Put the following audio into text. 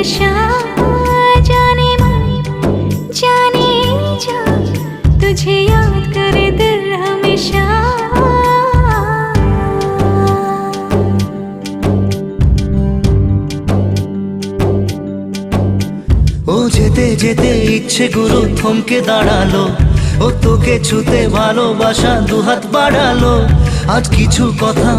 प्यार का नशा जाने मन जाने जा तुझे याद करे दिल हमेशा ও যেতে যেতে ইচ্ছে গুরু থমকে দাঁড়ালো ও তোকে ছুতে ভালোবাসা দুহাত বাড়ালো আজ কিছু কথা